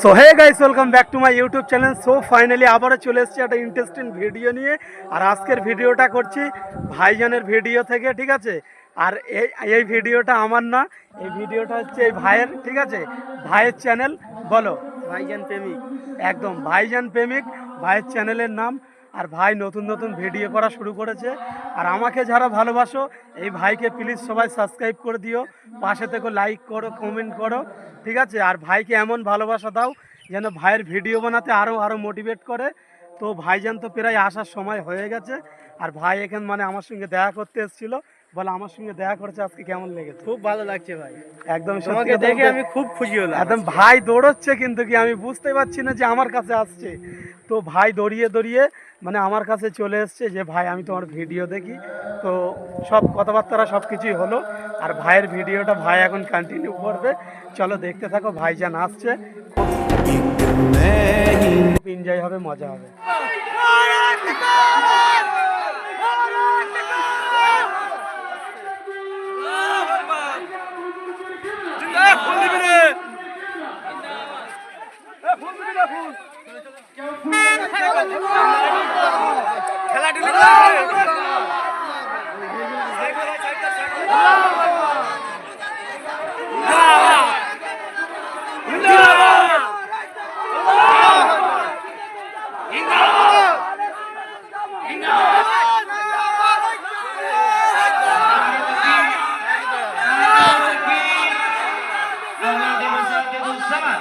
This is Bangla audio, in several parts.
So hey guys welcome back to my YouTube channel so finally আবারও চলে এসেছি একটা ইন্টারেস্টিং ভিডিও নিয়ে। আর আজকের ভিডিওটা করছি ভাইজানের ভিডিও থেকে, ঠিক আছে? আর এই এই ভিডিওটা আমার না, এই ভিডিওটা হচ্ছে এই ভাইয়ের, ঠিক আছে? ভাইয়ের চ্যানেল বলো, ভাইজান প্রেমিক। একদম, ভাইজান প্রেমিক, ভাইয়ের চ্যানেলের নাম আর ভাই নতুন নতুন ভিডিও করা শুরু করেছে। আর আমাকে যারা ভালোবাসো, এই ভাইকে প্লিজ সবাই সাবস্ক্রাইব করে দিও। পাশে থেকে লাইক করো কমেন্ট করো, ঠিক আছে? আর ভাইকে এমন ভালোবাসা দাও যেন ভাইয়ের ভিডিও বানাতে আরও আরও মোটিভেট করে। তো ভাইজান তো প্রায় আসার সময় হয়ে গেছে। আর ভাই এখান মানে আমার সঙ্গে দেখা করতে এসেছিল। বলে আমার সঙ্গে দেখা করেছে আজকে কেমন লেগেছে? খুব ভালো লাগছে ভাই। একদম তোমাকে দেখে আমি খুব খুশি হলাম একদম ভাই দৌড়চ্ছে কিন্তু কি আমি বুঝতে পারছি না যে আমার কাছে আসছে। তো ভাই দৌড়িয়ে দৌড়িয়ে মানে আমার কাছে চলে এসছে যে ভাই আমি তোমার ভিডিও দেখি। তো সব কথাবার্তারা সব কিছুই হলো আর ভাইয়ের ভিডিওটা ভাই এখন কন্টিনিউ করবে। চলো দেখতে থাকো ভাই ভাইজান আসছে। এনজয় হবে মজা হবে। أولاد مسدد الزمن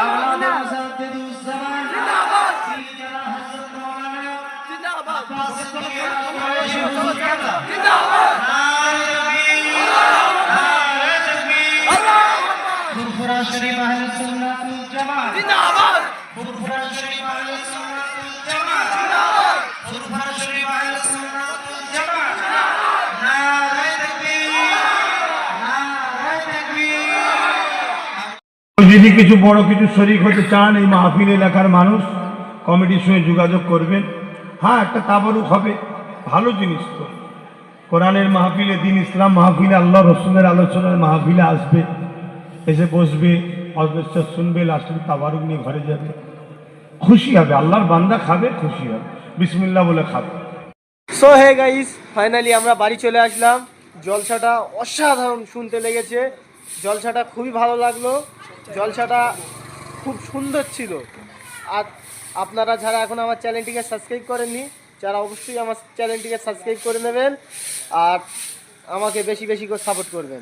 أولاد مسدد الزمن سيدنا حسن مولانا عباس الدنيا قريش الكعبة যদি কিছু বড় কিছু শরিক হতে চান, এই মাহফিল এলাকার মানুষ কমিটির সঙ্গে যোগাযোগ করবেন। হ্যাঁ একটা তাবারুক হবে। ভালো জিনিস তো। কোরআনের মাহফিলে, দিন ইসলাম মাহফিলে, আল্লাহ রসুলের আলোচনার মাহফিলে আসবে। এসে বসবে অজবেস্টার শুনবে লাস্টে তাবারুক নিয়ে ঘরে যাবে। খুশি হবে, আল্লাহর বান্দা খাবে, খুশি হবে। বিসমিল্লাহ বলে খাবে। সো হে গাইস ফাইনালি আমরা বাড়ি চলে আসলাম। জলসাটা অসাধারণ শুনতে লেগেছে। জলসাটা খুবই ভালো লাগল। জলসাটা খুব সুন্দর ছিল। আর আপনারা যারা এখন আমার চ্যানেলটিকে সাবস্ক্রাইব করেননি, যারা অবশ্যই আমার চ্যানেলটিকে সাবস্ক্রাইব করে নেবেন আর আমাকে বেশি বেশি করে সাপোর্ট করবেন।